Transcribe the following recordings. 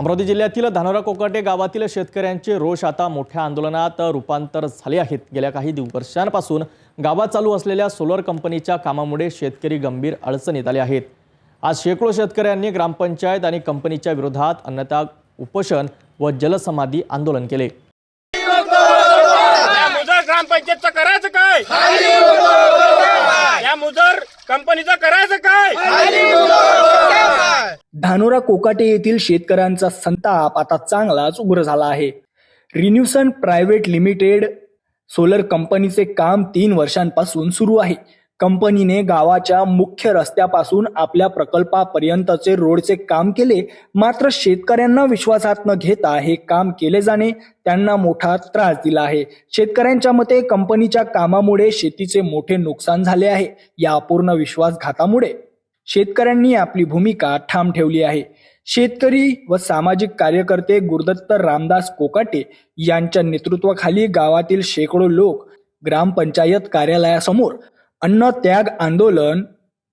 अमरावती जिल्ह्यातील धानोरा कोकाटे गावातील शेतकऱ्यांचे रोष आता मोठ्या आंदोलनात रूपांतर झाले आहेत. गेल्या काही दिवसांपासून वर्षांपासून गावात चालू असलेल्या सोलर कंपनीच्या कामामुळे शेतकरी गंभीर अडचणीत आले आहेत. आज शेकडो शेतकऱ्यांनी ग्रामपंचायत आणि कंपनीच्या विरोधात अन्नता उपोषण व जलसमाधी आंदोलन केले. ग्रामपंचायतचं करायचं काय? या मुजर कंपनीचं करायचं काय? धानोरा कोकाटे येथील शेतकऱ्यांचा संताप आता चांगलाच उग्र झाला आहे. रिन्यूसन प्रायव्हेट लिमिटेड सोलर कंपनीचे काम तीन वर्षांपासून सुरू आहे. कंपनीने गावाच्या मुख्य रस्त्यापासून आपल्या प्रकल्पापर्यंतचे रोडचे काम केले मात्र शेतकऱ्यांना विश्वासात न घेता हे काम केले जाणे त्यांना मोठा त्रास दिला आहे. शेतकऱ्यांच्या मते कंपनीच्या कामामुळे शेतीचे मोठे नुकसान झाले आहे. या अपूर्ण विश्वासघातामुळे शेतकऱ्यांनी आपली भूमिका ठाम ठेवली आहे. शेतकरी व सामाजिक कार्यकर्ते गुरुदत्त रामदास कोकाटे यांच्या नेतृत्वाखाली गावातील शेकडो लोक ग्रामपंचायत कार्यालयासमोर अन्न त्याग आंदोलन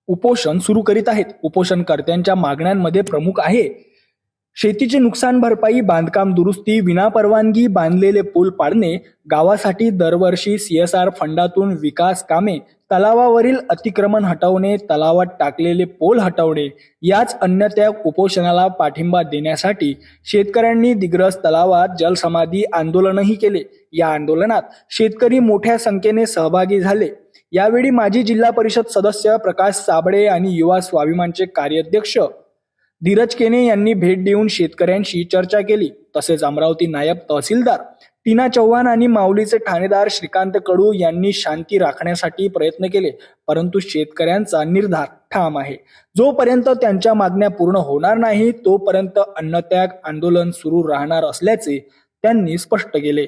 उपोषण सुरू करीत आहेत. उपोषणकर्त्यांच्या मागण्यांमध्ये प्रमुख आहे शेतीची नुकसान भरपाई बांधकाम दुरुस्ती विनापरवानगी बांधलेले पूल पाडणे गावासाठी दरवर्षी सीएसआर फंडातून विकास कामे तलावावरील अतिक्रमण हटवणे तलावात टाकलेले पोल हटवणे याच अन्य त्या उपोषणाला पाठिंबा देण्यासाठी शेतकऱ्यांनी दिग्रस तलावात जलसमाधी आंदोलनही केले. या आंदोलनात शेतकरी मोठ्या संख्येने सहभागी झाले. यावेळी माजी जिल्हा परिषद सदस्य प्रकाश साबळे आणि युवा स्वाभिमानचे कार्याध्यक्ष धीरज केने यांनी भेट देऊन शेतकऱ्यांशी चर्चा केली. तसेच अमरावती नायब तहसीलदार टीना चव्हाण आणि माऊलीचे ठाणेदार श्रीकांत कडू यांनी शांती राखण्यासाठी प्रयत्न केले परंतु शेतकऱ्यांचा निर्धार ठाम आहे. जोपर्यंत त्यांच्या मागण्या पूर्ण होणार नाही तोपर्यंत अन्नत्याग आंदोलन सुरू राहणार असल्याचे त्यांनी स्पष्ट केले.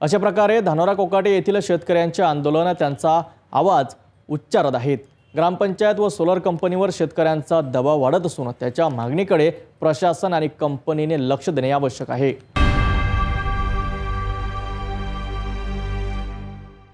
अशा प्रकारे धानोरा कोकाटे येथील शेतकऱ्यांच्या आंदोलनात त्यांचा आवाज उच्चारत आहेत. ग्रामपंचायत व सोलर कंपनीवर शेतकऱ्यांचा दबाव वाढत असून त्याच्या मागणीकडे प्रशासन आणि कंपनीने लक्ष देणे आवश्यक आहे.